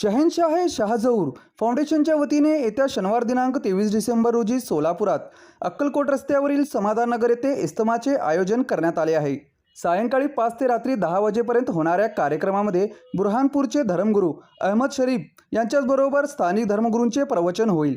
शहनशाह शाहजौर फाउंडेशनच्या वतीने येत्या शनिवार दिनांक तेवीस डिसेंबर रोजी सोलापुरात अक्कलकोट रस्त्यावरील समाधान नगर येथे इस्तमाचे आयोजन करण्यात आले आहे. सायंकाळी पाच ते रात्री दहा वाजेपर्यंत होणाऱ्या कार्यक्रमामध्ये बुरहानपूरचे धर्मगुरू अहमद शरीफ यांच्याचबरोबर स्थानिक धर्मगुरूंचे प्रवचन होईल.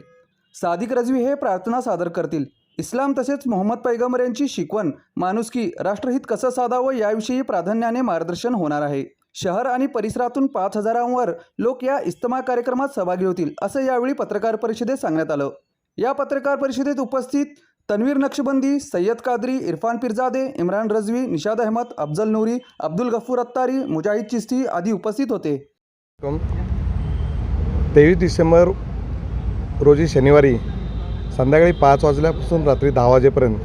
सादिक रजवी हे प्रार्थना सादर करतील. इस्लाम तसेच मोहम्मद पैगंबर यांची शिकवण माणुसकी राष्ट्रहित कसं साधावं याविषयी प्राधान्याने मार्गदर्शन होणार आहे. शहर आणि परिसरातून पाच हजारांवर लोक या इस्तमा कार्यक्रमात सहभागी होतील असं यावेळी पत्रकार परिषदेत सांगण्यात आलं. या पत्रकार परिषदेत उपस्थित तन्वीर नक्षबंदी सय्यद कादरी इरफान पिरजादे इम्रान रजवी निशाद अहमद अफजल नूरी अब्दुल गफूर अत्तारी मुजाहिद चिस्ती आदी उपस्थित होते. तेवीस डिसेंबर रोजी शनिवारी संध्याकाळी पाच वाजल्यापासून रात्री दहा वाजेपर्यंत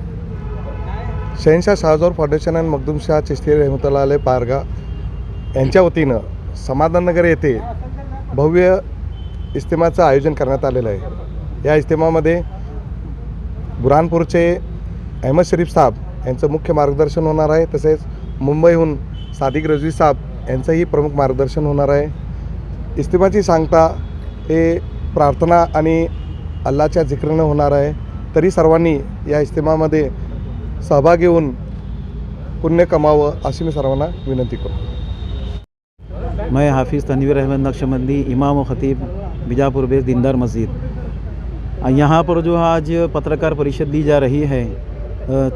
शहनशाह शाहजोर फाउंडेशन अँड मखदूम शाह चिस्ती रहमतुल्लाह आले पारगा यांच्या वतीनं समाधाननगर येथे भव्य इस्तेमाचं आयोजन करण्यात आलेलं आहे. या इस्तेमामध्ये बुरहानपूरचे अहमद शरीफ साहेब यांचं मुख्य मार्गदर्शन होणार आहे तसेच मुंबईहून सादिक रजवी साहेब यांचंही प्रमुख मार्गदर्शन होणार आहे. इस्तेमाची सांगता हे प्रार्थना आणि अल्लाच्या जिकरीनं होणार आहे. तरी सर्वांनी या इस्तेमामध्ये सहभागी होऊन पुण्य कमावं अशी मी सर्वांना विनंती करतो. میں حافظ تنویر احمد نقشمندی امام و خطیب بجاپور بیس دیندار مسجد۔ یہاں پر جو آج پترکار پریشد دی جا رہی ہے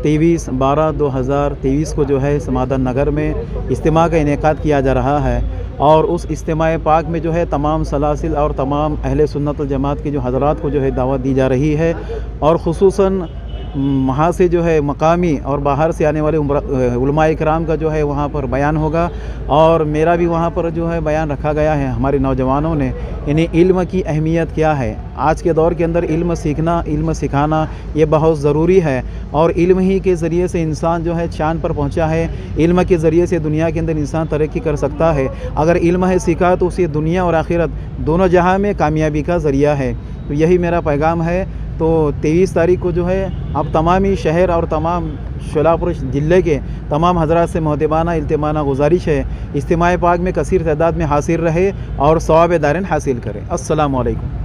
تیویس بارہ دو ہزار تیویس کو جو ہے سمادان نگر میں اجتماع کا انعقاد کیا جا رہا ہے۔ اور اس اجتماع پاک میں جو ہے تمام سلاسل اور تمام اہل سنت الجماعت کے جو حضرات کو جو ہے دعوت دی جا رہی ہے۔ اور خصوصاً وہاں سے جو ہے مقامی اور باہر سے آنے والے علماء اکرام کا جو ہے وہاں پر بیان ہوگا اور میرا بھی وہاں پر جو ہے بیان رکھا گیا ہے ہمارے نوجوانوں نے یعنی علم کی اہمیت کیا ہے؟ آج کے دور کے اندر علم سیکھنا، علم سکھانا یہ بہت ضروری ہے اور علم ہی کے ذریعے سے انسان جو ہے چاند پر پہنچا ہے، علم کے ذریعے سے دنیا کے اندر انسان ترقی کر سکتا ہے۔ اگر علم ہے سیکھا تو اسے دنیا اور آخرت دونوں جہاں میں کامیابی کا ذریعہ ہے۔ تو یہی میرا پیغام ہے۔ تو تیئیس تاریخ کو جو ہے اب تمام ہی شہر اور تمام شولاپور جلے کے تمام حضرات سے مہتبانہ، التمانہ گزارش ہے، اجتماع پاک میں کثیر تعداد میں حاصل رہے اور ثواب دارن حاصل کریں السلام علیکم۔